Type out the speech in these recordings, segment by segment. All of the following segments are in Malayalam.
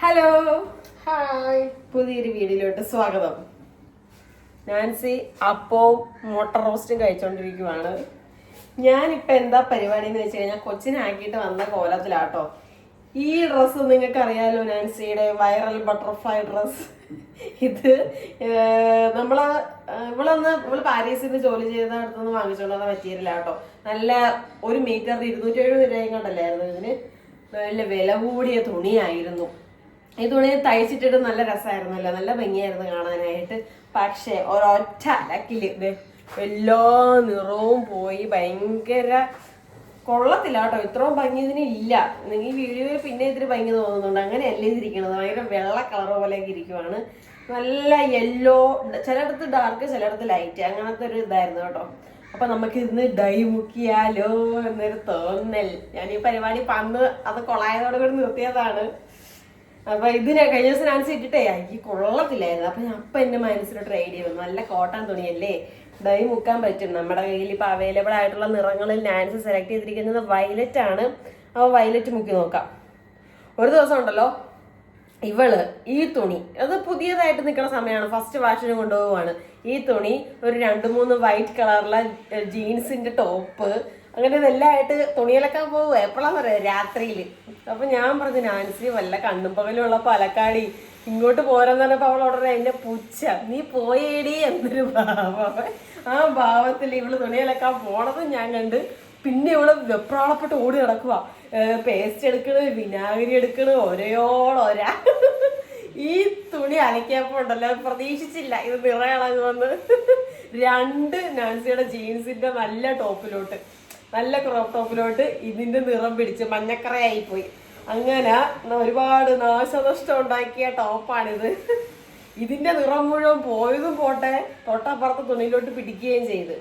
ഹലോ ഹായ് പുതിയൊരു വീഡിയോയിലോട്ട് സ്വാഗതം. നാൻസി അപ്പോ മോട്ടർ റോസ്റ്റും കഴിച്ചോണ്ടിരിക്കുവാണ്. ഞാനിപ്പോ എന്താ പരിപാടി എന്ന് വെച്ച് കഴിഞ്ഞാൽ കൊച്ചിനാക്കിയിട്ട് വന്ന കോലത്തിലാട്ടോ. ഈ ഡ്രസ്സ് നിങ്ങൾക്ക് അറിയാലോ നാൻസിയുടെ വൈറൽ ബട്ടർഫ്ലൈ ഡ്രസ്സ് ഇത് നമ്മൾ ഇവളൊന്ന് ഇവൾ പാരീസിൽ നിന്ന് ജോലി ചെയ്ത അടുത്തുനിന്ന് വാങ്ങിച്ചോണ്ട് വന്ന മെറ്റീരിയൽ ആട്ടോ നല്ല ഒരു മീറ്ററിന് ഇരുന്നൂറ്റി എഴുപത് രൂപയും കണ്ടല്ലായിരുന്നു ഇതിന്. നല്ല വില കൂടിയ തുണിയായിരുന്നു. ഈ തുണി തയ്ച്ചിട്ടിട്ട് നല്ല രസമായിരുന്നല്ലോ നല്ല ഭംഗിയായിരുന്നു കാണാനായിട്ട്. പക്ഷേ ഒരൊറ്റ അലക്കിൽ എല്ലാ നിറവും പോയി. ഭയങ്കര കൊള്ളത്തില്ല കേട്ടോ. ഇത്രയും ഭംഗി ഇതിന് ഇല്ല. ഈ വീഡിയോയിൽ പിന്നെ ഇതിന് ഭംഗി തോന്നുന്നുണ്ട്. അങ്ങനെയല്ല ഇതിരിക്കണത്. ഭയങ്കര വെള്ള കളർ പോലെയൊക്കെ ഇരിക്കുവാണ്. നല്ല യെല്ലോ ചിലയിടത്ത് ഡാർക്ക് ചിലയിടത്ത് ലൈറ്റ് അങ്ങനത്തെ ഒരു ഇതായിരുന്നു കേട്ടോ. അപ്പൊ നമുക്ക് ഇന്ന് ഡൈ മുക്കിയാലോ എന്നൊരു തോന്നൽ. ഞാൻ ഈ പരിപാടി പന്ന് അത് കൊളായതോടെ കൂടി നിർത്തിയതാണ്. അപ്പൊ ഇതിനെ കഴിഞ്ഞ ദിവസം നാൻസി ഇട്ടിട്ടേ ഈ കൊള്ളത്തില്ലായിരുന്നു. അപ്പൊ ഞാൻ അപ്പൊ എന്റെ മനസ്സിലോട്ട് ഐഡിയ വന്നു നല്ല കോട്ടൺ തുണിയല്ലേ? ഡൈ മുക്കാൻ പറ്റും. നമ്മുടെ കയ്യിൽ ഇപ്പൊ അവൈലബിൾ ആയിട്ടുള്ള നിറങ്ങളിൽ നാൻസ് സെലക്ട് ചെയ്തിരിക്കുന്നത് വയലറ്റ് ആണ്. അപ്പൊ വയലറ്റ് മുക്കി നോക്കാം. ഒരു ദിവസം ഉണ്ടല്ലോ ഇവൾ ഈ തുണി അത് പുതിയതായിട്ട് നിൽക്കുന്ന സമയമാണ്. ഫസ്റ്റ് വാഷിന് കൊണ്ടുപോവാണ് ഈ തുണി ഒരു രണ്ട് മൂന്ന് വൈറ്റ് കളറിലെ ജീൻസിന്റെ ടോപ്പ് അങ്ങനെ ഇതെല്ലാം ആയിട്ട് തുണിയിലൊക്കെ പോകുക എപ്പോഴാന്ന് പറയാ? രാത്രിയിൽ അപ്പൊ ഞാൻ പറഞ്ഞു നാൻസി വല്ല കണ്ണും പകലുള്ള പാലക്കാടി. ഇങ്ങോട്ട് പോരാന്ന് പറഞ്ഞപ്പോ അവൾ ഉടനെ എന്നെ പുച്ച. നീ പോയേടി എന്നൊരു ഭാവം. ആ ഭാവത്തിൽ ഇവൾ തുണിയിലക്കാൻ പോണതും ഞാൻ കണ്ട് പിന്നെ ഇവൾ വെപ്രാളപ്പെട്ട് ഓടി നടക്കുക പേസ്റ്റ് എടുക്കണ് വിനാഗിരി എടുക്കണ് ഒരയോളൊരാ ഈ തുണി അലക്കിയപ്പോ ഉണ്ടല്ലോ പ്രതീക്ഷിച്ചില്ല. ഇത് നിറയിളകുമെന്ന് രണ്ട് നാൻസിയുടെ ജീൻസിന്റെ നല്ല ടോപ്പിലോട്ട്. നല്ല ക്രോപ്പ് ടോപ്പിലോട്ട് ഇതിന്റെ നിറം പിടിച്ച് മഞ്ഞക്കറയായി പോയി അങ്ങനെ ഒരുപാട് നാശനഷ്ടം ഉണ്ടാക്കിയ ടോപ്പാണിത് ഇതിന്റെ നിറം മുഴുവൻ പോയതും പോട്ടെ തൊട്ടപ്പുറത്ത് തുണിയിലോട്ട് പിടിക്കുകയും ചെയ്ത്.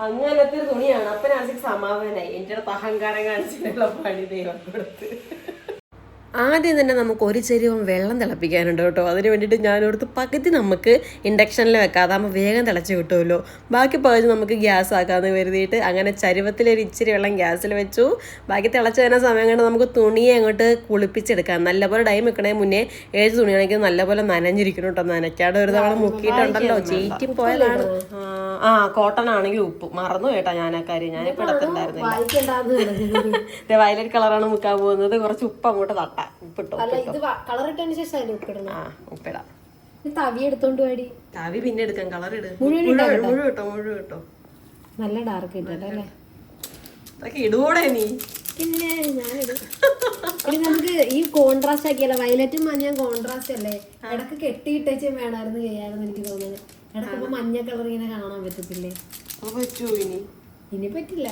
അങ്ങനത്തെ തുണിയാണ്. അപ്പനാണെങ്കിൽ സമാധാനായി. എന്റെ അടുത്ത് അഹങ്കാരം കാണിച്ചിട്ടുള്ള പണി ദൈവം കൊടുത്ത്. ആദ്യം തന്നെ നമുക്ക് ഒരു ചെരുവം വെള്ളം തിളപ്പിക്കാനുണ്ട് കേട്ടോ. അതിന് വേണ്ടിയിട്ട് ഞാനോർത്ത് പകുതി നമുക്ക് ഇൻഡക്ഷനിൽ വെക്കാതാകുമ്പോൾ വേഗം തിളച്ച് കിട്ടുമല്ലോ. ബാക്കി പകുതി നമുക്ക് ഗ്യാസ് ആക്കാമെന്ന് കരുതിയിട്ട് അങ്ങനെ ചരുവത്തിലൊരു ഇച്ചിരി വെള്ളം ഗ്യാസിൽ വെച്ചു. ബാക്കി തിളച്ച് വരുന്ന സമയം കൊണ്ട് നമുക്ക് തുണിയെ അങ്ങോട്ട് കുളിപ്പിച്ചെടുക്കാം. നല്ലപോലെ ടൈം വെക്കണേ മുന്നേ ഏഴ് തുണിയാണെങ്കിൽ നല്ലപോലെ നനഞ്ഞിരിക്കണം കേട്ടോ. നനയ്ക്കാണ്ട് ഒരു തവണ മുക്കിയിട്ടുണ്ടല്ലോ. ചീറ്റും പോയതാണ്. ആ കോട്ടൺ ആണെങ്കിൽ ഉപ്പ്. മറന്നു കേട്ടോ ഞാൻ ആ കാര്യം. ഞാനിപ്പോൾ ഇടത്തുണ്ടായിരുന്നില്ല വയലറ്റ് കളറാണ് മുക്കാൻ പോകുന്നത്. കുറച്ച് ഉപ്പ് അങ്ങോട്ട് തട്ടാം. ഉപ്പിട്ടോ അല്ല ഇത് കളർ ഇട്ടതിന് ശേഷം അതിന് ഉപ്പിടണം. ആ ഉപ്പിടാം. തവി എടുത്തോണ്ട് പോയി തവി പിന്നെ എടുക്കാം കളർ ഇട്. മുഴുവൻ മുഴുവൻ മുഴുവൻ ഇട്ടോ മുഴുവൻ നല്ല ഡാർക്ക് ഇട്ടല്ലേ അല്ലേ? ഇടുവോടെ നീ? പിന്നെ ഇനി നമുക്ക് ഈ കോൺട്രാസ്റ്റ് ആക്കിയല്ല. വയലറ്റും മഞ്ഞ കോൺട്രാസ്റ്റ് അല്ലേ? ഇടയ്ക്ക് കെട്ടിയിട്ടേച്ച് വേണമായിരുന്നു ചെയ്യാമെന്ന് എനിക്ക് തോന്നുന്നത് ഇടയ്ക്ക് മഞ്ഞ കളർ ഇങ്ങനെ കാണാൻ പറ്റത്തില്ലേ? പറ്റൂ ഇനി. ഇനി പറ്റില്ല.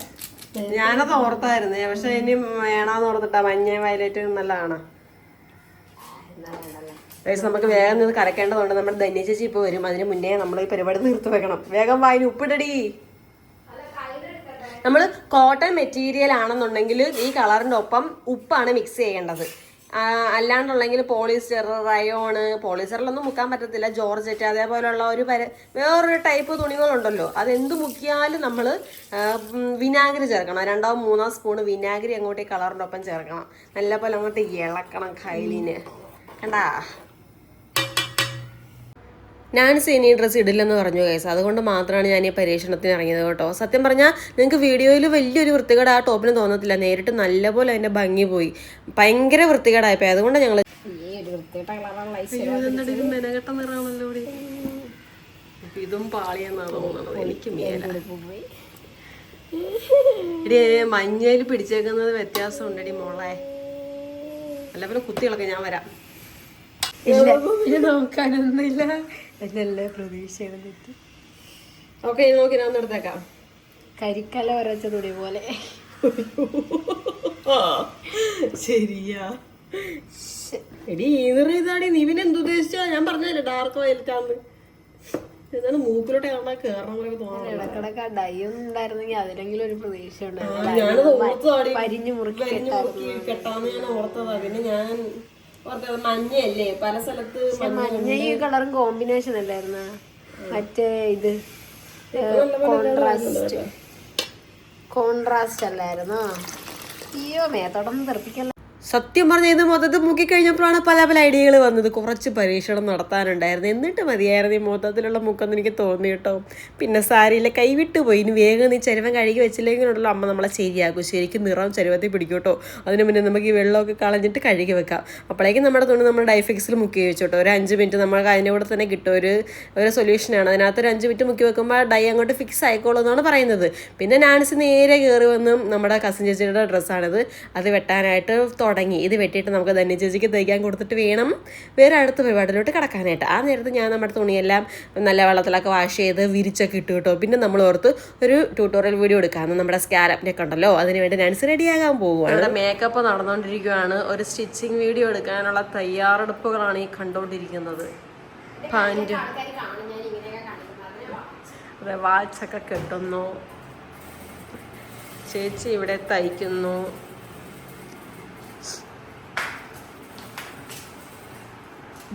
ഞാനത് ഓർത്തായിരുന്നേ. പക്ഷെ ഇനി വേണാന്ന് ഓർത്തിട്ടാ. മഞ്ഞ വയലറ്റ് നല്ലതാണ്. നമുക്ക് വേഗം നിന്ന് കരക്കേണ്ടതുണ്ട് നമ്മുടെ ധന്യ ചേച്ചി ഇപ്പോൾ വരും. അതിന് മുന്നേ നമ്മൾ ഈ പരിപാടി തീർത്ത് വെക്കണം. വേഗം വായന ഉപ്പിടടി. നമ്മൾ കോട്ടൺ മെറ്റീരിയൽ ആണെന്നുണ്ടെങ്കിൽ ഈ കളറിന്റെ ഒപ്പം ഉപ്പാണ് മിക്സ് ചെയ്യേണ്ടത്. അല്ലാണ്ടുള്ളെങ്കിൽ പോളിസ്റ്റർ റയോണ് പോളിസ്റ്ററിലൊന്നും മുക്കാൻ പറ്റത്തില്ല. ജോർജറ്റ് അതേപോലെയുള്ള ഒരു പര വേറൊരു ടൈപ്പ് തുണികളുണ്ടല്ലോ. അതെന്ത് മുക്കിയാലും നമ്മൾ വിനാഗിരി ചേർക്കണം. രണ്ടോ മൂന്നോ സ്പൂൺ വിനാഗിരി അങ്ങോട്ടേ കളറിന്റെ ഒപ്പം ചേർക്കണം. നല്ലപോലെ അങ്ങോട്ട് ഇളക്കണം കൈലിന് കണ്ടാ? നാൻസി ഇനി ഡ്രസ്സ് ഇടില്ലെന്ന് പറഞ്ഞു കേസ് അതുകൊണ്ട് മാത്രമാണ് ഞാൻ ഈ പരീക്ഷണത്തിന് ഇറങ്ങിയത് കേട്ടോ. സത്യം പറഞ്ഞാൽ നിങ്ങൾക്ക് വീഡിയോയിൽ വലിയൊരു വൃത്തികേട് ആ ടോപ്പിന് തോന്നത്തില്ല. നേരിട്ട് നല്ലപോലെ അതിന്റെ ഭംഗി പോയി. ഭയങ്കര വൃത്തികേടായിപ്പോയി. അതുകൊണ്ട് ഞങ്ങൾ ഇതും തോന്നുന്നത്. എനിക്ക് മേല. മഞ്ഞയിൽ പിടിച്ചേക്കുന്നത് വ്യത്യാസം ഉണ്ടടി മോളെ. നല്ലപോലെ കുത്തി കുത്തികളൊക്കെ ഞാൻ വരാം. ഇല്ല. ഇത് നോക്കാനൊന്നുമില്ല. എന്നല്ലേ പ്രതീക്ഷ എഴുതിട്ട് ഓക്കെ നോക്കി ഞാൻ എടുത്തേക്കാം. കരിക്കല ഒരച്ച തുണി പോലെ. ശരിയാ. എടി ഈ നിറം ഇതാടി. നീ പിന്നെ എന്ത് ഉദ്ദേശിച്ചാ? ഞാൻ പറഞ്ഞല്ലേ ഡാർക്ക് വയലറ്റാന്ന് എന്താണ് മൂക്കിലോട്ട് കാണാൻ കേറണം പോലെ തോന്നുന്നു ഇടക്കിടക്ക് ഡൈ ഒന്നും ഉണ്ടായിരുന്നെങ്കിൽ അതിലെങ്കിലും ഒരു പ്രതീക്ഷ ഞാൻ ഓർത്തതാടി. പരിഞ്ഞു മുറുക്കി കെട്ടാന്ന് ഞാൻ ഓർത്തതാ. പിന്നെ ഞാൻ മഞ്ഞയല്ലേ? പല സ്ഥലത്ത് മഞ്ഞ ഈ കളറും കോമ്പിനേഷൻ അല്ലായിരുന്ന? മറ്റേ ഇത് കോൺട്രാസ്റ്റ് കോൺട്രാസ്റ്റ് അല്ലായിരുന്നോ? അയ്യോ മേത്തോടൊന്നും തെറിപ്പിക്കല്ല. സത്യം പറഞ്ഞ ഇത് മൊത്തത്തിൽ മുക്കിക്കഴിഞ്ഞപ്പോഴാണ് പല പല ഐഡിയകൾ വന്നത്. കുറച്ച് പരീക്ഷണം നടത്താനുണ്ടായിരുന്നു. എന്നിട്ട് മതിയായിരുന്നു ഈ മൊത്തത്തിലുള്ള മുക്കെന്ന് എനിക്ക് തോന്നി കേട്ടോ. പിന്നെ സാരിയിലെ കൈവിട്ട് പോയി. ഇനി വേഗം നീ ചരുവം കഴുകി വെച്ചില്ലെങ്കിലുണ്ടല്ലോ അമ്മ നമ്മളെ ശരിയാക്കും. ശരിക്കും നിറം ചരുവത്തിൽ പിടിക്കും കേട്ടോ. അതിന് മുന്നേ നമുക്ക് ഈ വെള്ളമൊക്കെ കളഞ്ഞിട്ട് കഴുകി വെക്കാം. അപ്പോഴേക്കും നമ്മുടെ തുണി നമ്മൾ ഡൈഫിക്സിൽ മുക്കി വെച്ചു കേട്ടോ. ഒരു അഞ്ച് മിനിറ്റ് നമുക്ക് അതിന്റെ കൂടെ തന്നെ കിട്ടും. ഒരു ഒരു സൊല്യൂഷനാണ് അതിനകത്ത് ഒരു അഞ്ച് മിനിറ്റ് മുക്കി വെക്കുമ്പോൾ ഡൈ അങ്ങോട്ട് ഫിക്സ് ആയിക്കോളൂ എന്നാണ് പറയുന്നത്. പിന്നെ നാൻസ് നേരെ കയറി വന്ന് നമ്മുടെ കസിൻ ചേച്ചിയുടെ ഡ്രസ്സാണിത് അത് വെട്ടാനായിട്ട് തുടങ്ങി. ഇത് വെട്ടിയിട്ട് നമുക്ക് ധന്യ ചേച്ചിക്ക് തയ്ക്കാൻ കൊടുത്തിട്ട് വേണം വേറെ അടുത്ത പരിപാടിയിലോട്ട് കിടക്കാനായിട്ട്. ആ നേരത്ത് ഞാൻ നമ്മുടെ തുണിയെല്ലാം നല്ല വെള്ളത്തിലൊക്കെ വാഷ് ചെയ്ത് വിരിച്ചൊക്കെ ഇട്ട് കേട്ടോ. പിന്നെ നമ്മൾ ഓർത്ത് ഒരു ട്യൂട്ടോറിയൽ വീഡിയോ എടുക്കാമെന്ന് നമ്മുടെ സ്കാരപ്പിനൊക്കെ ഉണ്ടല്ലോ അതിന് വേണ്ടി നാൻസി റെഡിയാകാൻ പോവുകയാണ് മേക്കപ്പ് നടന്നുകൊണ്ടിരിക്കുകയാണ് ഒരു സ്റ്റിച്ചിങ് വീഡിയോ എടുക്കാനുള്ള തയ്യാറെടുപ്പുകളാണ് ഈ കണ്ടുകൊണ്ടിരിക്കുന്നത്. അതെ വാച്ചൊക്കെ കെട്ടുന്നു. ചേച്ചി ഇവിടെ തയ്ക്കുന്നു.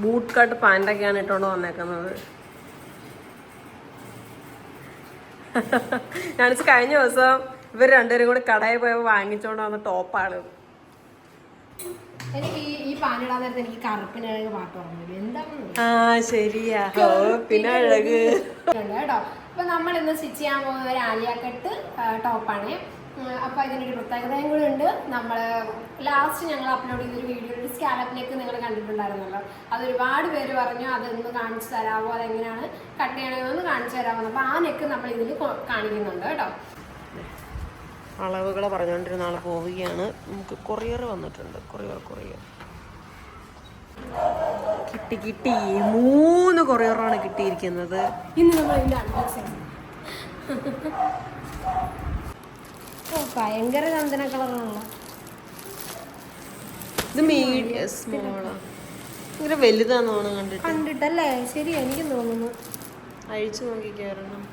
ബൂട്ട് കട്ട് പാന്റൊക്കെയാണ് ഇട്ടുകൊണ്ട് വന്നേക്കുന്നത്. ഞാനിച്ച് കഴിഞ്ഞ ദിവസം ഇവർ രണ്ടുപേരും കൂടി കടയിൽ പോയപ്പോൾ വാങ്ങിച്ചോണ്ട് വന്ന ടോപ്പാണ് എനിക്ക് ഈ പാനിടാൻ നേരത്തെ എനിക്ക് കറുപ്പിനഴക് പാട്ട് പറഞ്ഞു എന്താണെന്ന് ആ ശരിയാ. കേട്ടോ. അപ്പൊ നമ്മൾ ഇന്ന് സ്റ്റിച്ച് ചെയ്യാൻ പോകുന്ന ഒരു ആലിയ കട്ട് ടോപ്പാണ്. അപ്പൊ ഇതിനൊരു പ്രത്യേകതയും കൂടെ ഉണ്ട്. നമ്മൾ ലാസ്റ്റ് ഞങ്ങൾ അപ്ലോഡ് ചെയ്തൊരു വീഡിയോ ഒരു സ്കാലപ്പിലേക്ക് നിങ്ങൾ കണ്ടിട്ടുണ്ടായിരുന്നല്ലോ. അത് ഒരുപാട് പേര് പറഞ്ഞു അതൊന്ന് കാണിച്ചു തരാമോ അതെങ്ങനെയാണ് കട്ട് ചെയ്യണമെന്ന് കാണിച്ചു തരാമോ അപ്പൊ ആ നെക്ക് നമ്മൾ ഇതിൽ കാണിക്കുന്നുണ്ട് കേട്ടോ. അളവുകൾ പറഞ്ഞുകൊണ്ടിരുന്ന ആൾ പോവുകയാണ്. നമുക്ക് കൊറിയർ വന്നിട്ടുണ്ട്. കൊറിയർ കൊറിയർ കിട്ടി കിട്ടി. മൂന്ന് കൊറിയറാണ് കിട്ടിയിരിക്കുന്നത്. ഇന്ന് നമ്മൾ അൺബോക്സിങ് ഓ ഭയങ്കര ചന്ദന കളറാണല്ലോ. ഇത് മീഡിയം സ്മോളാ. ഭയങ്കര വലുതാണെന്നാണ് കണ്ടിട്ട്. കണ്ടിട്ടല്ലേ? ശരി എനിക്ക് തോന്നുന്നു. അഴിച്ചു നോക്കിക്കാരണം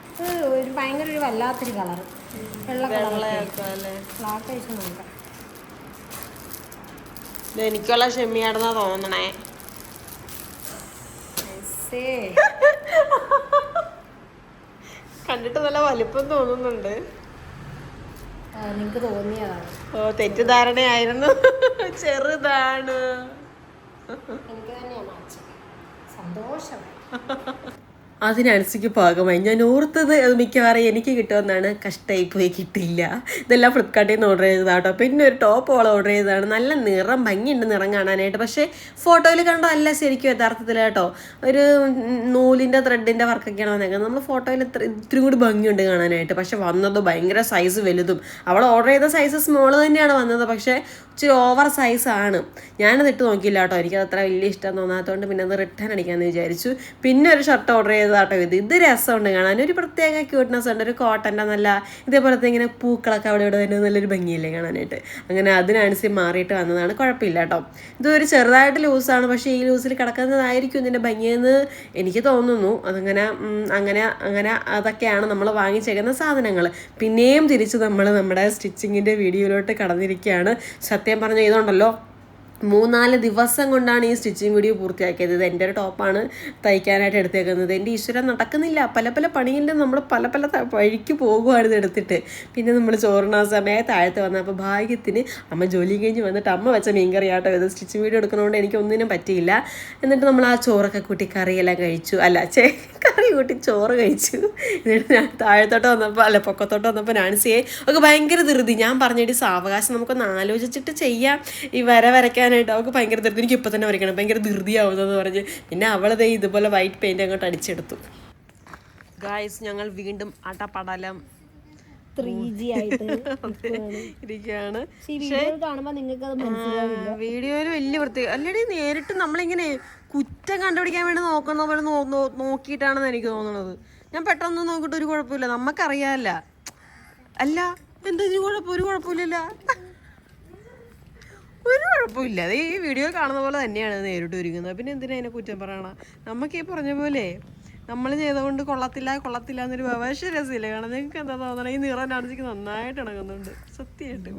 ഒരു ഭയങ്കര ഒരു വല്ലാത്തൊരു കളർ വെള്ള കളർ അയച്ച് നോക്കാം. എനിക്കുള്ള ഷെമ്മിയാണെന്നാ തോന്നണേ. കണ്ടിട്ട് നല്ല വലിപ്പം തോന്നുന്നുണ്ട്. നിങ്ങൾക്ക് തോന്നിയതാണ്. ഓ തെറ്റിദ്ധാരണയായിരുന്നു. ചെറുതാണ്. എനിക്ക് തന്നെയാണ് സന്തോഷം. അതിനനുസരിച്ച് പാകമായി. ഞാൻ ഓർത്തത് അത് മിക്കവാറും എനിക്ക് കിട്ടുമെന്നാണ്. കഷ്ടമായി പോയി കിട്ടിയില്ല. ഇതെല്ലാം ഫ്ലിപ്കാർട്ടിൽ നിന്ന് ഓർഡർ ചെയ്തതാട്ടോ. പിന്നെ ഒരു ടോപ്പ് ഓൾ ഓർഡർ ചെയ്തതാണ്. നല്ല നിറം ഭംഗിയുണ്ട് നിറം കാണാനായിട്ട്. പക്ഷേ ഫോട്ടോയിൽ കണ്ടതല്ല ശരിക്കും യഥാർത്ഥത്തിൽ കേട്ടോ. ഒരു നൂലിന്റെ ത്രെഡിന്റെ വർക്കൊക്കെയാണ് വന്നേക്കുന്നത്. നമ്മൾ ഫോട്ടോയിൽ ഇത്തിരി കൂടി ഭംഗിയുണ്ട് കാണാനായിട്ട്. പക്ഷേ വന്നത് ഭയങ്കര സൈസ് വലുതും. അവൾ ഓർഡർ ചെയ്ത സൈസ് സ്മോൾ തന്നെയാണ് വന്നത്. പക്ഷേ ഇച്ചിരി ഓവർ സൈസാണ് ഞാനത് ഇട്ട് നോക്കിയില്ല കേട്ടോ. എനിക്കത് അത്ര വലിയ ഇഷ്ടം തോന്നാത്തതുകൊണ്ട് പിന്നെ അത് റിട്ടേൺ അടിക്കാമെന്ന് വിചാരിച്ചു. പിന്നെ ഒരു ഷർട്ട് ഓർഡർ ചെയ്തതാട്ടോ ഇത്. ഇത് രസമുണ്ട് കാണാൻ. ഒരു പ്രത്യേക ക്യൂട്ട്നെസ് ഉണ്ട്. ഒരു കോട്ടന്റെ നല്ല ഇതേപോലത്തെ ഇങ്ങനെ പൂക്കളൊക്കെ അവിടെ ഇവിടെ തന്നെ നല്ലൊരു ഭംഗിയല്ലേ കാണാനായിട്ട്. അങ്ങനെ അതിനനുസരിച്ച് മാറിയിട്ട് വന്നതാണ്. കുഴപ്പമില്ല കേട്ടോ. ഇതൊരു ചെറുതായിട്ട് ലൂസാണ് പക്ഷേ ഈ ലൂസിൽ കിടക്കുന്നതായിരിക്കും ഇതിന്റെ ഭംഗിയെന്ന് എനിക്ക് തോന്നുന്നു. അതങ്ങനെ അങ്ങനെ അങ്ങനെ അതൊക്കെയാണ് നമ്മൾ വാങ്ങിച്ചേക്കുന്ന സാധനങ്ങൾ പിന്നെയും തിരിച്ച് നമ്മൾ നമ്മുടെ സ്റ്റിച്ചിങ്ങിന്റെ വീഡിയോയിലോട്ട് കടന്നിരിക്കുകയാണ്. സത്യം പറഞ്ഞ ഇതുണ്ടല്ലോ. മൂന്നാൽ ദിവസം കൊണ്ടാണ് ഈ സ്റ്റിച്ചിങ് വീഡിയോ പൂർത്തിയാക്കിയത്. ഇത് എന്റെ ഒരു ടോപ്പാണ് തയ്ക്കാനായിട്ട് എടുത്തേക്കുന്നത്. എന്റെ ഈശ്വരൻ നടക്കുന്നില്ല. പല പല പണിയിലും നമ്മൾ പല പല വഴിക്ക് പോകുവാണ് ഇത് എടുത്തിട്ട്. പിന്നെ നമ്മൾ ചോറിന സമയത്ത് താഴത്ത് വന്നപ്പോൾ ഭാഗ്യത്തിന് അമ്മ ജോലി കഴിഞ്ഞ് വന്നിട്ട് അമ്മ വെച്ച മീൻകറി ആട്ടോ ഇത്. സ്റ്റിച്ചിങ് വീഡിയോ എടുക്കുന്നതുകൊണ്ട് എനിക്ക് ഒന്നിനും പറ്റിയില്ല. എന്നിട്ട് നമ്മൾ ആ ചോറൊക്കെ കൂട്ടി കറിയെല്ലാം കഴിച്ചു. അല്ല ചേ കറി കൂട്ടി ചോറ് കഴിച്ചു. എന്നിട്ട് ഞാൻ താഴത്തോട്ട് വന്നപ്പോൾ അല്ല പൊക്കത്തോട്ട് വന്നപ്പോൾ നാൻസിയെ ഒക്കെ ഭയങ്കര ധൃതി. ഞാൻ പറഞ്ഞിട്ട് സാവകാശം നമുക്കൊന്ന് ആലോചിച്ചിട്ട് ചെയ്യാം. ഈ വര വരയ്ക്കാനായിട്ട് അവൾക്ക് ഭയങ്കര ധൃതി. എനിക്ക് ഇപ്പം തന്നെ വരയ്ക്കണം. ഭയങ്കര ധൃതിയാവുന്നതെന്ന് പറഞ്ഞ് പിന്നെ അവളതേ ഇതുപോലെ വൈറ്റ് പെയിന്റ് അങ്ങോട്ട് അടിച്ചെടുത്തു. ഗായ്സ് ഞങ്ങൾ വീണ്ടും അടപടലം ത്രീ ജി ആയിട്ട് ഇരിക്കുകയാണ്. പക്ഷേ കാണുമ്പോൾ നിങ്ങൾക്ക് അത് മനസ്സിലാവില്ല. വീഡിയോയിൽ വലിയ വൃത്തി. അല്ലടി നേരിട്ട് നമ്മളിങ്ങനെ കുറ്റം കണ്ടുപിടിക്കാൻ വേണ്ടി നോക്കുന്ന പോലെ നോക്കിയിട്ടാണെന്ന് എനിക്ക് തോന്നുന്നത് ഞാൻ പെട്ടെന്ന് നോക്കിയിട്ട് ഒരു കുഴപ്പമില്ല. നമുക്കറിയാമല്ല അല്ല എന്താ ഒരു കുഴപ്പം? ഒരു കുഴപ്പമില്ലല്ല. ഒരു കുഴപ്പമില്ല. അത് ഈ വീഡിയോ കാണുന്ന പോലെ തന്നെയാണ് നേരിട്ട് ഒരുങ്ങുന്നത്. പിന്നെ എന്തിനാ അതിനെ കുറ്റം പറയണ? നമുക്ക് ഈ പറഞ്ഞ പോലെ നമ്മൾ ചെയ്തുകൊണ്ട് കൊള്ളത്തില്ല കൊള്ളത്തില്ല എന്നൊരു വവേശ രസമില്ല. കാരണം നിങ്ങൾക്ക് എന്താ തോന്നണേ? ഈ നിറം നാണിച്ചിക്ക് നന്നായിട്ട് ഇണങ്ങുന്നുണ്ട്. സത്യമായിട്ട്.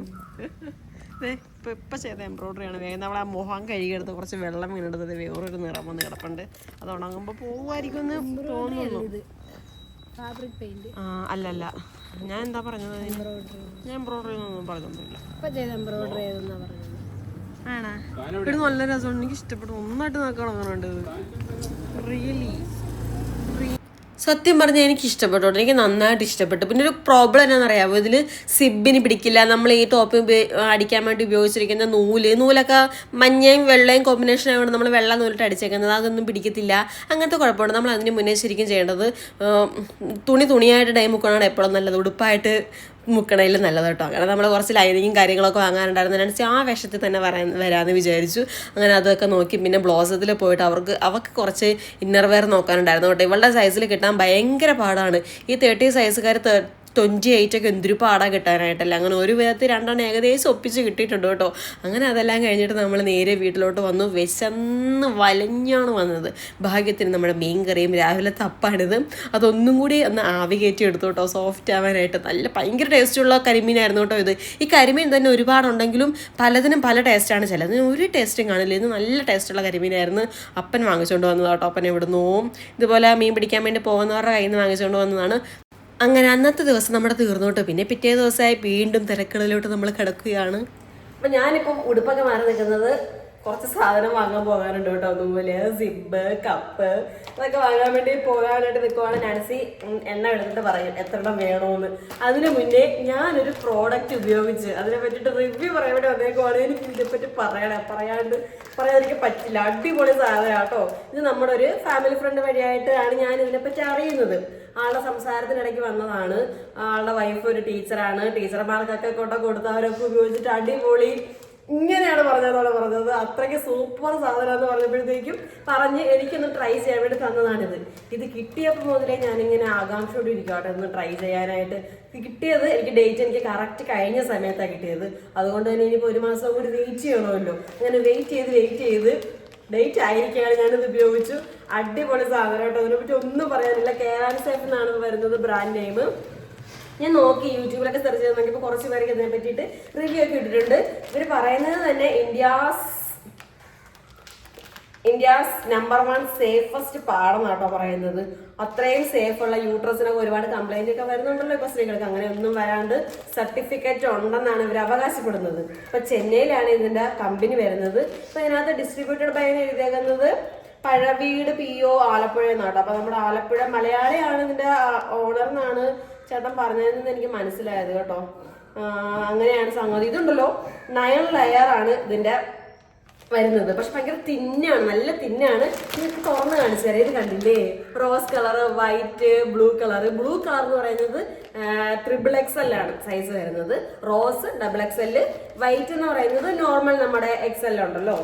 ഇപ്പം ഇപ്പം ചെയ്ത എംബ്രോയിഡറി ആണ്. വേഗം നമ്മൾ ആ മുഖം കഴുകിയെടുത്ത് കുറച്ച് വെള്ളം വീണെടുത്തത് വേറൊരു നിറം വന്ന് കിടപ്പുണ്ട്. അത് ഉണങ്ങുമ്പോൾ പോകുമായിരിക്കും എന്ന് തോന്നുന്നു. ഫാബ്രിക് പെയിന്റ് ആ അല്ലല്ല ഞാൻ എന്താ പറഞ്ഞത്? ഞാൻ എംബ്രോയിഡറി ഒന്നും പറഞ്ഞൊന്നുമില്ല ഇപ്പൊ ചെയ്ത എംബ്രോയിഡറി പറഞ്ഞത്? ആണോ? ഇവിടെ നല്ല രസമുണ്ട്. എനിക്ക് ഇഷ്ടപ്പെട്ടു. ഒന്നായിട്ട് നോക്കണം അങ്ങനെ റിയലി സത്യം പറഞ്ഞാൽ എനിക്ക് ഇഷ്ടപ്പെട്ടു എനിക്ക് നന്നായിട്ട് ഇഷ്ടപ്പെട്ടു. പിന്നെ ഒരു പ്രോബ്ലം എന്നാണെന്നറിയാമോ ഇതിൽ സിബിന് പിടിക്കില്ല. നമ്മൾ ഈ ടോപ്പ് അടിക്കാൻ വേണ്ടി ഉപയോഗിച്ചിരിക്കുന്ന നൂൽ. നൂലൊക്കെ മഞ്ഞയും വെള്ളയും കോമ്പിനേഷൻ ആയതുകൊണ്ട് നമ്മൾ വെള്ള നൂലിട്ട് അടിച്ചേക്കുന്നത് അതൊന്നും പിടിക്കത്തില്ല. അങ്ങനത്തെ കുഴപ്പമുണ്ട്. നമ്മൾ അതിന് മുന്നേ ശരിക്കും ചെയ്യേണ്ടത് തുണി തുണിയായിട്ട് ടൈം മുക്കണതാണ് എപ്പോഴും നല്ലത്. ഉടുപ്പായിട്ട് മുക്കണയിൽ നല്ലത് കേട്ടോ. കാരണം നമ്മൾ കുറച്ച് ലൈനിങ്ങും കാര്യങ്ങളൊക്കെ വാങ്ങാനുണ്ടായിരുന്നു. അനുസരിച്ച് ആ വേഷത്തിൽ തന്നെ വരാൻ വരാമെന്ന് വിചാരിച്ചു. അങ്ങനെ അതൊക്കെ നോക്കി പിന്നെ ബ്ലൗസത്തിൽ പോയിട്ട് അവർക്ക് അവർക്ക് കുറച്ച് ഇന്നർ വെയർ നോക്കാനുണ്ടായിരുന്നു കേട്ടോ. ഇവളുടെ സൈസിൽ കിട്ടാൻ ഭയങ്കര പാടാണ്. ഈ തേർട്ടി സൈസുകാർ ട്വന്റി എയ്റ്റൊക്കെ എന്തൊരു പാടാ കിട്ടാനായിട്ടല്ല. അങ്ങനെ ഒരു വിധത്തിൽ രണ്ടെണ്ണം ഏകദേശം ഒപ്പിച്ച് കിട്ടിയിട്ടുണ്ട് കേട്ടോ. അങ്ങനെ അതെല്ലാം കഴിഞ്ഞിട്ട് നമ്മൾ നേരെ വീട്ടിലോട്ട് വന്നു. വിശന്ന് വലഞ്ഞാണ് വന്നത്. ഭാഗ്യത്തിന് നമ്മുടെ മീൻ കറിയും രാവിലെ തപ്പാണിത്. അതൊന്നും കൂടി ഒന്ന് ആവി കയറ്റി എടുത്തു കേട്ടോ. സോഫ്റ്റ് ആവാനായിട്ട് നല്ല ഭയങ്കര ടേസ്റ്റുള്ള കരിമീനായിരുന്നു കേട്ടോ ഇത്. ഈ കരിമീൻ തന്നെ ഒരുപാടുണ്ടെങ്കിലും പലതിനും പല ടേസ്റ്റാണ് ചിലതിന് ഒരു ടേസ്റ്റും കാണില്ല. ഇത് നല്ല ടേസ്റ്റുള്ള കരിമീനായിരുന്നു. അപ്പൻ വാങ്ങിച്ചുകൊണ്ട് വന്നത് കേട്ടോ. അപ്പൻ എവിടുന്നോ ഇതുപോലെ മീൻ പിടിക്കാൻ വേണ്ടി പോകുന്നവരുടെ കയ്യിൽ നിന്ന് വാങ്ങിച്ചുകൊണ്ട് വന്നതാണ്. അങ്ങനെ അന്നത്തെ ദിവസം നമ്മുടെ തീർന്നോട്ട് പിന്നെ പിറ്റേ ദിവസമായി വീണ്ടും തിരക്കുകളിലോട്ട് നമ്മൾ കിടക്കുകയാണ്. അപ്പം ഞാനിപ്പം ഉടുപ്പൊക്കെ മാറി നിൽക്കുന്നത് കുറച്ച് സാധനം വാങ്ങാൻ പോകാനുണ്ട് കേട്ടോ. അതുപോലെ സിബ് കപ്പ് അതൊക്കെ വാങ്ങാൻ വേണ്ടി പോകാനായിട്ട് നിൽക്കുവാണ് നാൻസി. എണ്ണ എടുത്തിട്ട് പറയും എത്ര എണ്ണം വേണമെന്ന് അതിന് മുന്നേ ഞാനൊരു പ്രോഡക്റ്റ് ഉപയോഗിച്ച് അതിനെ പറ്റിയിട്ട് റിവ്യൂ പറയാൻ വേണ്ടി വന്നേക്കുവാണ്. എനിക്ക് ഇതിനെപ്പറ്റി പറയണേ. പറയാണ്ട് പറയാതിരിക്കാൻ പറ്റില്ല. അടിപൊളി സാധനം കേട്ടോ. ഇത് നമ്മുടെ ഒരു ഫാമിലി ഫ്രണ്ട് വഴിയായിട്ടാണ് ഞാൻ ഇതിനെപ്പറ്റി അറിയുന്നത്. ആളുടെ സംസാരത്തിനിടയ്ക്ക് വന്നതാണ്. ആളുടെ വൈഫ് ഒരു ടീച്ചറാണ് ടീച്ചർമാർക്കൊക്കെ കൊണ്ട കൊടുത്തവരൊക്കെ ഉപയോഗിച്ചിട്ട് അടിപൊളി ഇങ്ങനെയാണ് പറഞ്ഞതെന്നാണ് പറഞ്ഞത്. അത്രയ്ക്ക് സൂപ്പർ സാധനം എന്ന് പറഞ്ഞപ്പോഴത്തേക്കും പറഞ്ഞ് എനിക്കൊന്ന് ട്രൈ ചെയ്യാൻ വേണ്ടി തന്നതാണിത്. ഇത് കിട്ടിയപ്പോൾ മുതലേ ഞാനിങ്ങനെ ആകാംക്ഷയോടെ ഇരിക്കട്ടെ ഒന്ന് ട്രൈ ചെയ്യാനായിട്ട് കിട്ടിയത് എനിക്ക് ഡേറ്റ് എനിക്ക് കറക്റ്റ് കഴിഞ്ഞ സമയത്താണ് കിട്ടിയത്. അതുകൊണ്ട് തന്നെ ഇനിയിപ്പോൾ ഒരു മാസം കൂടി വെയിറ്റ് ചെയ്യണമല്ലോ. അങ്ങനെ വെയിറ്റ് ചെയ്ത് വെയിറ്റ് ചെയ്ത് ഡേറ്റ് ആയിരിക്കുകയാണ് ഞാനിത് ഉപയോഗിച്ചു. അടിപൊളി സാധനം കേട്ടോ. അതിനെപ്പറ്റി ഒന്നും പറയാനില്ല. കേരാൻ സേഫ് എന്നാണ് വരുന്നത് ബ്രാൻഡ് നെയിം ഞാൻ നോക്കി യൂട്യൂബിലൊക്കെ സെർച്ച് ചെയ്ത് നോക്കിയപ്പോൾ കുറച്ച് പേർക്ക് ഇതിനെ പറ്റിയിട്ട് റിവ്യൂ ഒക്കെ ഇട്ടിട്ടുണ്ട്. ഇവർ പറയുന്നത് തന്നെ India's India's number one safest പാടം കേട്ടോ പറയുന്നത്. അത്രയും സേഫ് ഉള്ള യൂട്രസിനൊക്കെ ഒരുപാട് കംപ്ലൈന്റ് ഒക്കെ വരുന്നുണ്ടല്ലോ ഇപ്പൊ സ്ത്രീകൾക്ക്. അങ്ങനെ ഒന്നും വരാണ്ട് സർട്ടിഫിക്കറ്റ് ഉണ്ടെന്നാണ് ഇവർ അവകാശപ്പെടുന്നത്. ഇപ്പൊ ചെന്നൈയിലാണ് ഇതിന്റെ കമ്പനി വരുന്നത്. ഇപ്പൊ ഇതിനകത്ത് ഡിസ്ട്രിബ്യൂട്ടഡ് ബൈ എഴുതിയേക്കുന്നത് പഴവീട് പി ഒ ആലപ്പുഴ എന്നാട്ടോ. അപ്പൊ നമ്മുടെ ആലപ്പുഴ മലയാളിയാണ് ഇതിന്റെ ഓണർ എന്നാണ് ചേട്ടൻ പറഞ്ഞതിൽ നിന്ന് എനിക്ക് മനസ്സിലായത് കേട്ടോ. അങ്ങനെയാണ് സംഗതി. ഇതുണ്ടല്ലോ നയൻ ലെയർ ആണ് ഇതിന്റെ വരുന്നത്. പക്ഷെ ഭയങ്കര തിന്നാണ് നല്ല തിന്നാണ്. നിങ്ങൾക്ക് തുറന്ന് കാണിച്ചു തരാം. ഇത് കണ്ടില്ലേ? Rose colour white blue colour blue colour എന്ന് പറയുന്നത് ട്രിപ്പിൾ എക്സ് എൽ ആണ് സൈസ് വരുന്നത്. Rose double X L white എന്ന് പറയുന്നത് നോർമൽ നമ്മുടെ എക്സ് എൽ ഉണ്ടല്ലോ.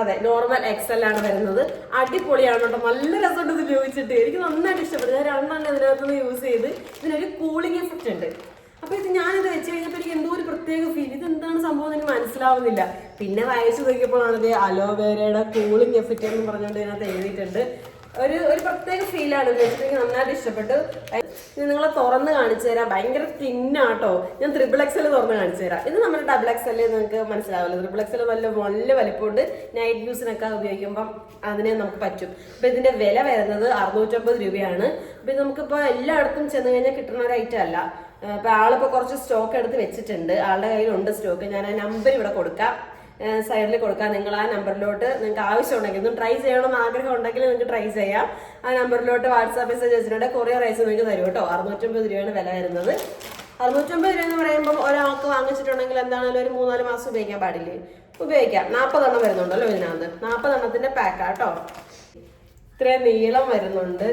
അതെ നോർമൽ എക്സൽ ആണ് വരുന്നത്. അടിപൊളിയാണ് കേട്ടോ. നല്ല രസമുണ്ട് ഇത് ഉപയോഗിച്ചിട്ട്. എനിക്ക് നന്നായിട്ട് ഇഷ്ടപ്പെട്ടു. ഞാൻ രണ്ടെണ്ണം ഇതിനകത്തുനിന്ന് യൂസ് ചെയ്ത്. ഇതിനൊരു കൂളിംഗ് എഫക്റ്റ് ഉണ്ട്. അപ്പൊ ഇത് ഞാനിത് വെച്ച് കഴിഞ്ഞപ്പോൾ എനിക്ക് എന്തോ ഒരു പ്രത്യേക ഫീൽ ഇത് എന്താണ് സംഭവം എനിക്ക് മനസ്സിലാവുന്നില്ല. പിന്നെ വായിച്ചു നോക്കിയപ്പോഴാണ് അലോവേരയുടെ കൂളിംഗ് എഫക്റ്റ് എന്ന് പറഞ്ഞുകൊണ്ട് ഇതിനകത്ത് എഴുതിയിട്ടുണ്ട്. ഒരു ഒരു പ്രത്യേക ഫീലാണ് എനിക്ക് നന്നായിട്ട് ഇഷ്ടപ്പെട്ടു. നിങ്ങളെ തുറന്ന് കാണിച്ചു തരാം. ഭയങ്കര തിന്നാട്ടോ ഞാൻ ത്രിബിൾ എക്സൽ തുറന്ന് കാണിച്ചു തരാം. ഇത് നമ്മുടെ ഡബിൾ എക്സൽ നിങ്ങൾക്ക് മനസ്സിലാവില്ല. ത്രിബിൾ എക്സൽ നല്ല നല്ല വലിപ്പമുണ്ട്. നൈറ്റ് യൂസിനൊക്കെ ഉപയോഗിക്കുമ്പം അതിനെ നമുക്ക് പറ്റും. അപ്പൊ ഇതിന്റെ വില വരുന്നത് അറുന്നൂറ്റമ്പത് രൂപയാണ്. അപ്പൊ നമുക്കിപ്പോ എല്ലായിടത്തും ചെന്ന് കഴിഞ്ഞാൽ കിട്ടുന്ന ഒരു ഐറ്റം അല്ല. അപ്പോൾ ആളിപ്പോ കുറച്ച് സ്റ്റോക്ക് എടുത്ത് വെച്ചിട്ടുണ്ട്. ആളുടെ കയ്യിലുണ്ട് സ്റ്റോക്ക് ഞാൻ ആ നമ്പർ ഇവിടെ കൊടുക്കാം. സൈഡിൽ കൊടുക്കാം. നിങ്ങൾ ആ നമ്പറിലോട്ട് നിങ്ങൾക്ക് ആവശ്യമുണ്ടെങ്കിൽ ഒന്ന് ട്രൈ ചെയ്യണമെന്ന് ആഗ്രഹം ഉണ്ടെങ്കിൽ നിങ്ങൾക്ക് ട്രൈ ചെയ്യാം. ആ നമ്പറിലോട്ട് വാട്സാപ്പ് മെസ്സേജ് അയച്ചിട്ടുണ്ട്. കൊറിയർ അയച്ച് നിങ്ങൾക്ക് തരും കേട്ടോ. അറുന്നൂറ്റമ്പത് രൂപയാണ് വില വരുന്നത്. അറുന്നൂറ്റമ്പത് രൂപ എന്ന് പറയുമ്പോൾ ഒരാൾക്ക് വാങ്ങിച്ചിട്ടുണ്ടെങ്കിൽ എന്താണെങ്കിലും ഒരു മൂന്നാൽ മാസം ഉപയോഗിക്കാൻ പാടില്ലേ? ഉപയോഗിക്കാം. നാൽപ്പതെണ്ണം വരുന്നുണ്ടല്ലോ ഇതിനകത്ത്. നാൽപ്പതെണ്ണത്തിന്റെ പാക്കാട്ടോ ഇത്രയും നീളം വരുന്നുണ്ട്.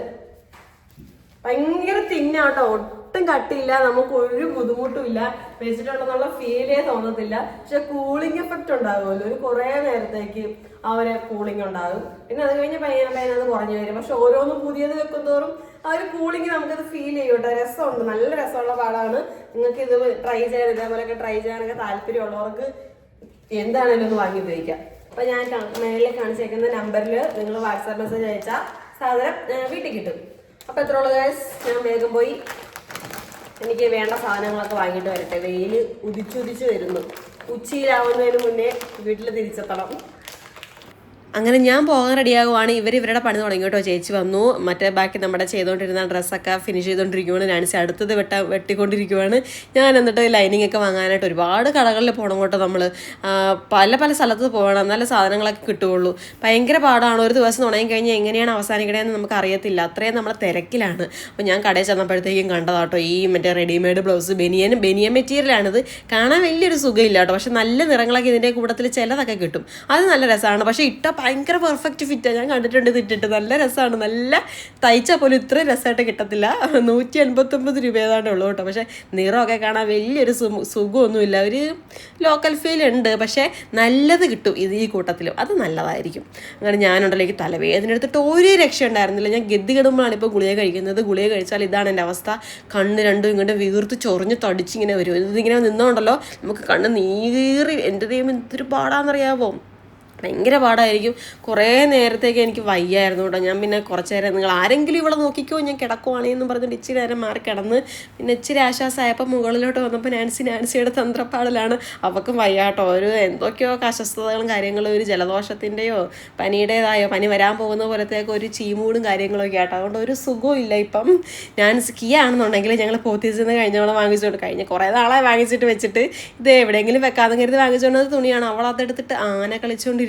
ഭയങ്കര തിന്നാട്ടോ ഒട്ടും കട്ടിയില്ല നമുക്ക് ഒരു ബുദ്ധിമുട്ടും ഇല്ല. വെച്ചിട്ടുണ്ടെന്നുള്ള ഫീലേ തോന്നത്തില്ല. പക്ഷെ കൂളിംഗ് എഫക്റ്റ് ഉണ്ടാകുമല്ലോ. ഒരു കുറേ നേരത്തേക്ക് അവരെ കൂളിംഗ് ഉണ്ടാകും. പിന്നെ അത് കഴിഞ്ഞ് പയ്യനെ പയ്യനെ അത് കുറഞ്ഞു വരും. പക്ഷെ ഓരോന്നും പുതിയത് വെക്കും തോറും ആ ഒരു കൂളിംഗ് നമുക്കത് ഫീൽ ചെയ്യും കേട്ടോ രസമുണ്ട്. നല്ല രസമുള്ള പാടാണ്. നിങ്ങൾക്ക് ഇത് ട്രൈ ചെയ്യാൻ ഇതേപോലെയൊക്കെ ട്രൈ ചെയ്യാനൊക്കെ താല്പര്യമുള്ളവർക്ക് എന്താണെങ്കിലും ഒന്ന് വാങ്ങി ഉപയോഗിക്കാം. അപ്പൊ ഞാൻ മേളിൽ കാണിച്ചേക്കുന്ന നമ്പറിൽ നിങ്ങൾ വാട്സാപ്പ് മെസ്സേജ് അയച്ചാൽ സാധനം വീട്ടിൽ കിട്ടും. അപ്പൊ എത്ര ഉള്ളത് ഞാൻ വേഗം പോയി. എനിക്ക് വേണ്ട സാധനങ്ങളൊക്കെ വാങ്ങിയിട്ട് വരട്ടെ. വെയിൽ ഉദിച്ചുദിച്ച് വരുന്നു. ഉച്ചയിലാവുന്നതിന് മുന്നേ വീട്ടിൽ തിരിച്ചെത്തണം. അങ്ങനെ ഞാൻ പോകാൻ റെഡിയാകുവാണ്. ഇവർ ഇവരുടെ പണി തുടങ്ങി കേട്ടോ. ചേച്ചി വന്നു. മറ്റേ ബാക്കി നമ്മുടെ ചെയ്തുകൊണ്ടിരുന്ന ഡ്രസ്സൊക്കെ ഫിനിഷ് ചെയ്തുകൊണ്ടിരിക്കുവാണ് നാൻസി അടുത്തത് വെട്ട വെട്ടിക്കൊണ്ടിരിക്കുവാണ്. ഞാൻ എന്നിട്ട് ലൈനിങ് ഒക്കെ വാങ്ങാനായിട്ട് ഒരുപാട് കടകളിൽ പോകണം കേട്ടോ നമ്മൾ പല പല സ്ഥലത്ത് പോകണം നല്ല സാധനങ്ങളൊക്കെ കിട്ടുകയുള്ളൂ. ഭയങ്കര പാടാണ്. ഒരു ദിവസം തുടങ്ങി കഴിഞ്ഞാൽ എങ്ങനെയാണ് അവസാനിക്കണേന്ന് നമുക്ക് അറിയത്തില്ല. അത്രയും നമ്മുടെ തിരക്കിലാണ്. അപ്പോൾ ഞാൻ കടയിൽ ചെന്നപ്പോഴത്തേക്കും കണ്ടതാട്ടോ. ഈ മറ്റേ റെഡിമെയ്ഡ് ബ്ലൗസ് ബനിയൻ ബനിയൻ മെറ്റീരിയലാണിത്. കാണാൻ വലിയൊരു സുഖമില്ല കേട്ടോ. പക്ഷെ നല്ല നിറങ്ങളൊക്കെ ഇതിന്റെ കൂട്ടത്തിൽ ചിലതൊക്കെ കിട്ടും. അത് നല്ല രസമാണ്. പക്ഷേ ഇട്ട ഭയങ്കര പെർഫെക്റ്റ് ഫിറ്റാണ് ഞാൻ കണ്ടിട്ടുണ്ട് ഇട്ടിട്ട്. നല്ല രസമാണ് നല്ല തയ്ച്ചാൽ പോലും ഇത്ര രസമായിട്ട് കിട്ടത്തില്ല. നൂറ്റി എൺപത്തൊമ്പത് രൂപ ഏതാണ്ട് ഉള്ളൂ കേട്ടോ. പക്ഷേ നിറമൊക്കെ കാണാൻ വലിയൊരു സുഖമൊന്നുമില്ല. ഒരു ലോക്കൽ ഫീൽ ഉണ്ട്. പക്ഷേ നല്ലത് കിട്ടും ഇത് ഈ കൂട്ടത്തിലും. അത് നല്ലതായിരിക്കും. അങ്ങനെ ഞാനുണ്ടല്ലോ എനിക്ക് തലവേദന എടുത്തിട്ട് ഒരു രക്ഷ ഉണ്ടായിരുന്നില്ല. ഞാൻ ഗതി കിടുമ്പോഴാണ് ഇപ്പോൾ ഗുളിക കഴിക്കുന്നത്. ഗുളിക കഴിച്ചാൽ ഇതാണ് എന്റെ അവസ്ഥ. കണ്ണ് രണ്ടും ഇങ്ങോട്ട് വീർത്ത് ചൊറിഞ്ഞ് തടിച്ചിങ്ങനെ വരും. ഇതിങ്ങനെ നിന്നോണ്ടല്ലോ നമുക്ക് കണ്ണ് നീറി. എന്റെ ദൈവം എന്തൊരു പാടാന്നറിയാവോ? ഭയങ്കര പാടായിരിക്കും. കുറേ നേരത്തേക്ക് എനിക്ക് വയ്യായിരുന്നു കേട്ടോ. ഞാൻ പിന്നെ കുറച്ച് നേരം നിങ്ങൾ ആരെങ്കിലും ഇവിടെ നോക്കിക്കോ ഞാൻ കിടക്കുവാണെന്നും പറഞ്ഞിട്ട് ഇച്ചിരി നേരം മാറി കിടന്ന് പിന്നെ ഇച്ചിരി ആശ്വാസമായപ്പോൾ മുകളിലോട്ട് വന്നപ്പോൾ നാൻസി നാൻസിയുടെ തന്ത്രപ്പാടിലാണ്. അവൾക്കും വയ്യാട്ടോ ഒരു എന്തൊക്കെയോ അസ്വസ്ഥതകളും കാര്യങ്ങളും ഒരു ജലദോഷത്തിന്റെയോ പനിയുടേതായോ പനി വരാൻ പോകുന്ന പോലത്തേക്ക് ഒരു ചീമൂടും കാര്യങ്ങളൊക്കെ ആട്ടോ. അതുകൊണ്ട് ഒരു സുഖവും ഇല്ല ഇപ്പം. നാൻസി കിയ ആണെന്നുണ്ടെങ്കിൽ ഞങ്ങൾ പോത്തീസിൽ നിന്ന് കഴിഞ്ഞോളം വാങ്ങിച്ചുകൊണ്ട് കഴിഞ്ഞ കുറേ നാളെ വാങ്ങിച്ചിട്ട് വെച്ചിട്ട് ഇത് എവിടെയെങ്കിലും വെക്കാതെ കരുതി വാങ്ങിച്ചുകൊണ്ടത് തുണിയാണ്. അവൾ അതെടുത്തിട്ട് ആന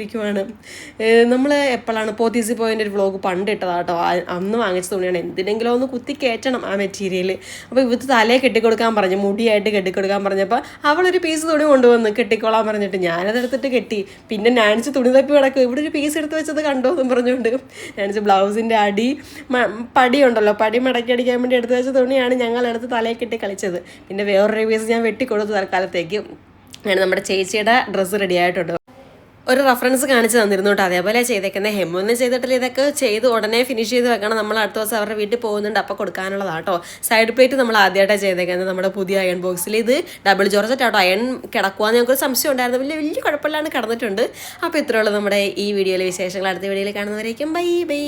കളിച്ചുകൊണ്ടിരിക്കുവാണ് നമ്മൾ എപ്പോഴാണ് പോത്തീസി പോയിന്റെ ഒരു വ്ളോഗ് പണ്ട് ഇട്ടതാട്ടോ കേട്ടോ അന്ന് വാങ്ങിച്ച തുണിയാണ്. എന്തിനെങ്കിലും ഒന്ന് കുത്തി കയറ്റണം ആ മെറ്റീരിയൽ അപ്പോൾ ഇവത്ത് തലയെ കെട്ടിക്കൊടുക്കാൻ പറഞ്ഞു മുടിയായിട്ട് കെട്ടിക്കൊടുക്കാൻ പറഞ്ഞപ്പോൾ അവളൊരു പീസ് തുണി കൊണ്ടുവന്ന് കെട്ടിക്കോളാൻ പറഞ്ഞിട്ട് ഞാനതെടുത്തിട്ട് കെട്ടി. പിന്നെ നാൻസ് തുണി തപ്പി കിടക്കും ഇവിടെ ഒരു പീസ് എടുത്ത് വെച്ചത് കണ്ടോ എന്നും പറഞ്ഞുകൊണ്ട് നാൻസ് ബ്ലൗസിന്റെ അടി പടി ഉണ്ടല്ലോ. പടി മടക്കി അടിക്കാൻ വേണ്ടി എടുത്ത് വെച്ച തുണിയാണ് ഞങ്ങൾ എടുത്ത് തലയെ കെട്ടി കളിച്ചത്. പിന്നെ വേറൊരു പീസ് ഞാൻ വെട്ടിക്കൊടുത്തു തൽക്കാലത്തേക്ക്. അങ്ങനെ നമ്മുടെ ചേച്ചിയുടെ ഡ്രസ്സ് റെഡി ആയിട്ടുണ്ട്. ഒരു റെഫറൻസ് കാണിച്ച് തന്നിരുന്നു കേട്ടോ. അതേപോലെ ചെയ്തേക്കുന്നത് ഹെമ്മൊന്നും ചെയ്തിട്ടില്ല. ഇതൊക്കെ ചെയ്ത് ഉടനെ ഫിനിഷ് ചെയ്ത് വെക്കണം. നമ്മൾ അടുത്ത ദിവസം അവരുടെ വീട്ടിൽ പോകുന്നുണ്ട്. അപ്പോൾ കൊടുക്കാനുള്ളതാണ് കേട്ടോ. സൈഡ് പ്ലേറ്റ് നമ്മൾ ആദ്യമായിട്ടാണ് ചെയ്തേക്കുന്നത് നമ്മുടെ പുതിയ അയൺ ബോക്സിൽ ഇത് ഡബിൾ ജോർജറ്റ് കേട്ടോ അയൺ കിടക്കുവാന്ന് ഞങ്ങൾക്ക് സംശയം ഉണ്ടായിരുന്നു. വലിയ വലിയ കുഴപ്പമില്ലാണ്ട് കിടന്നിട്ടുണ്ട്. അപ്പോൾ ഇത്രയുള്ള നമ്മുടെ ഈ വീഡിയോയിലെ വിശേഷങ്ങൾ. അടുത്ത വീഡിയോയിൽ കാണുന്നവരേക്കും. Bye bye